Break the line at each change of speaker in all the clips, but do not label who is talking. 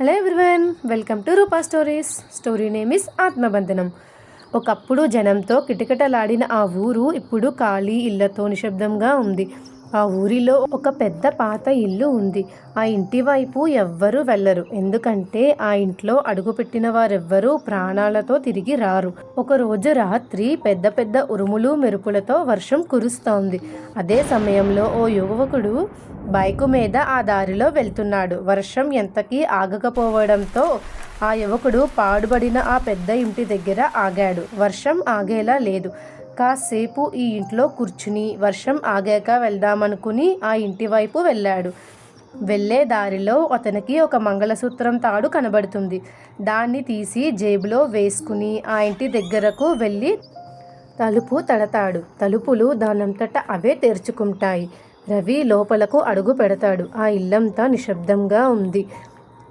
Hello everyone welcome to Roopa stories. Story name is Atmabandhanam. ఒకప్పుడు జనంతో కిటకిటలాడిన ఆ ఊరు ఇప్పుడు ఖాళీ ఇళ్ళతో నిశ్శబ్దంగా ఉంది. ఆ ఊరిలో ఒక పెద్ద పాత ఇల్లు ఉంది. ఆ ఇంటి వైపు ఎవ్వరూ వెళ్ళరు. ఎందుకంటే ఆ ఇంట్లో అడుగుపెట్టిన వారెవ్వరూ ప్రాణాలతో తిరిగి రారు. ఒకరోజు రాత్రి పెద్ద పెద్ద ఉరుములు మెరుపులతో వర్షం కురుస్తోంది. అదే సమయంలో ఓ యువకుడు బైకు మీద ఆ దారిలో వెళ్తున్నాడు. వర్షం ఎంతకీ ఆగకపోవడంతో ఆ యువకుడు పాడుబడిన ఆ పెద్ద ఇంటి దగ్గర ఆగాడు. వర్షం ఆగేలా లేదు. కాసేపు ఈ ఇంట్లో కూర్చుని వర్షం ఆగాక వెళ్దామనుకుని ఆ ఇంటి వైపు వెళ్ళాడు. వెళ్ళే దారిలో అతనికి ఒక మంగళసూత్రం తాడు కనబడుతుంది. దాన్ని తీసి జేబులో వేసుకుని ఆ ఇంటి దగ్గరకు వెళ్ళి తలుపు తడతాడు. తలుపులు దానంతట అవే తెరుచుకుంటాయి. రవి లోపలకు అడుగు పెడతాడు. ఆ ఇల్లంతా నిశ్శబ్దంగా ఉంది.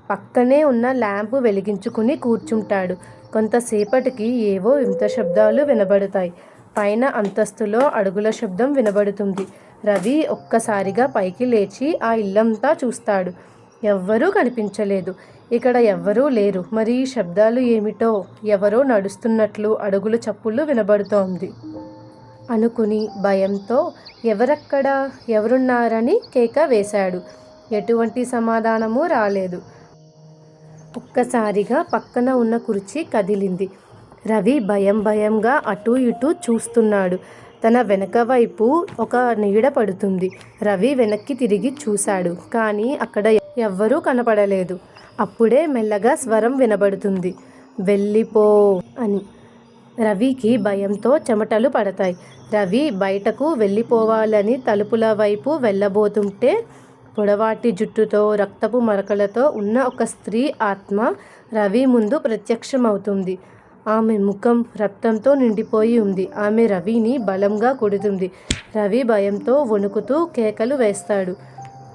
పక్కనే ఉన్న ల్యాంపు వెలిగించుకుని కూర్చుంటాడు. కొంతసేపటికి ఏవో వింత శబ్దాలు వినబడతాయి. పైన అంతస్తులో అడుగుల శబ్దం వినబడుతుంది. రవి ఒక్కసారిగా పైకి లేచి ఆ ఇల్లంతా చూస్తాడు. ఎవ్వరూ కనిపించలేదు. ఇక్కడ ఎవ్వరూ లేరు. మరి ఈ శబ్దాలు ఏమిటో? ఎవరో నడుస్తున్నట్లు అడుగుల చప్పుళ్ళు వినబడుతోంది. అనుకుని భయంతో ఎవరక్కడ? ఎవరున్నారని కేక వేశాడు. ఎటువంటి సమాధానము రాలేదు. ఒక్కసారిగా పక్కన ఉన్న కుర్చీ కదిలింది. రవి భయం భయంగా అటూ ఇటూ చూస్తున్నాడు. తన వెనక వైపు ఒక నీడ పడుతుంది. రవి వెనక్కి తిరిగి చూశాడు. కానీ అక్కడ ఎవ్వరూ కనపడలేదు. అప్పుడే మెల్లగా స్వరం వినబడుతుంది. వెళ్ళిపో అని. రవికి భయంతో చెమటలు పడతాయి. రవి బయటకు వెళ్ళిపోవాలని తలుపుల వైపు వెళ్ళబోతుంటే పొడవాటి జుట్టుతో రక్తపు మరకలతో ఉన్న ఒక స్త్రీ ఆత్మ రవి ముందు ప్రత్యక్షమవుతుంది. ఆమె ముఖం రక్తంతో నిండిపోయి ఉంది. ఆమె రవిని బలంగా కొడుతుంది. రవి భయంతో వణుకుతూ కేకలు వేస్తాడు.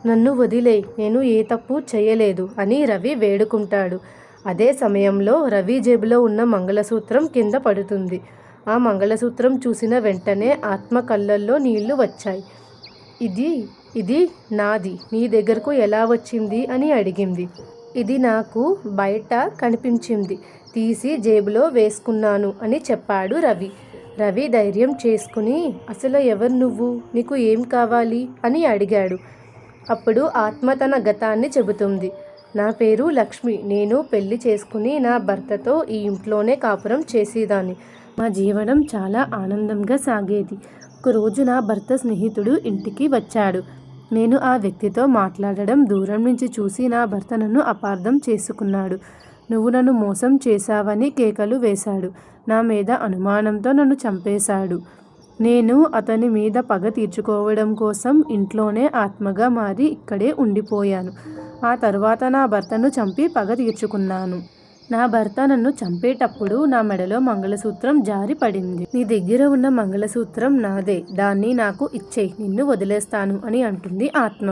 నన్ను వదిలే నేను ఏ తప్పు చేయలేదు అని రవి వేడుకుంటాడు. అదే సమయంలో రవి జేబులో ఉన్న మంగళసూత్రం కింద పడుతుంది. ఆ మంగళసూత్రం చూసిన వెంటనే ఆత్మ కళ్ళల్లో నీళ్ళు వచ్చాయి. ఇది ఇది నాది నీ దగ్గరకు ఎలా వచ్చింది అని అడిగింది. ఇది నాకు బయట కనిపించింది. తీసి జేబులో వేసుకున్నాను అని చెప్పాడు రవి. రవి ధైర్యం చేసుకుని అసలు ఎవరు నువ్వు? నీకు ఏం కావాలి? అని అడిగాడు. అప్పుడు ఆత్మ తన గతాన్ని చెబుతుంది. నా పేరు లక్ష్మి. నేను పెళ్ళి చేసుకుని నా భర్తతో ఈ ఇంట్లోనే కాపురం చేసేదాన్ని. మా జీవనం చాలా ఆనందంగా సాగేది. ఒకరోజు నా భర్త స్నేహితుడు ఇంటికి వచ్చాడు. నేను ఆ వ్యక్తితో మాట్లాడడం దూరం నుంచి చూసి నా భర్త నన్ను అపార్థం చేసుకున్నాడు. నువ్వు నన్ను మోసం చేశావని కేకలు వేశాడు. నా మీద అనుమానంతో నన్ను చంపేశాడు. నేను అతని మీద పగ తీర్చుకోవడం కోసం ఇంట్లోనే ఆత్మగా మారి ఇక్కడే ఉండిపోయాను. ఆ తర్వాత నా భర్తను చంపి పగ తీర్చుకున్నాను. నా భర్త నన్ను చంపేటప్పుడు నా మెడలో మంగళసూత్రం జారి పడింది. నీ దగ్గర ఉన్న మంగళసూత్రం నాదే. దాన్ని నాకు ఇచ్చేయి. నిన్ను వదిలేస్తాను అని అంటుంది ఆత్మ.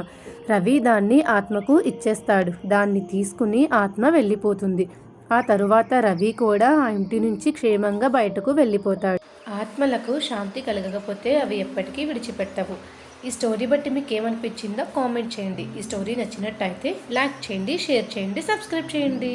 రవి దాన్ని ఆత్మకు ఇచ్చేస్తాడు. దాన్ని తీసుకుని ఆత్మ వెళ్ళిపోతుంది. ఆ తరువాత రవి కూడా ఆ ఇంటి నుంచి క్షేమంగా బయటకు వెళ్ళిపోతాడు. ఆత్మలకు శాంతి కలగకపోతే అవి ఎప్పటికీ విడిచిపెట్టవు. ఈ స్టోరీ బట్టి మీకు ఏమనిపించిందో కామెంట్ చేయండి. ఈ స్టోరీ నచ్చినట్టయితే లైక్ చేయండి షేర్ చేయండి సబ్స్క్రైబ్ చేయండి.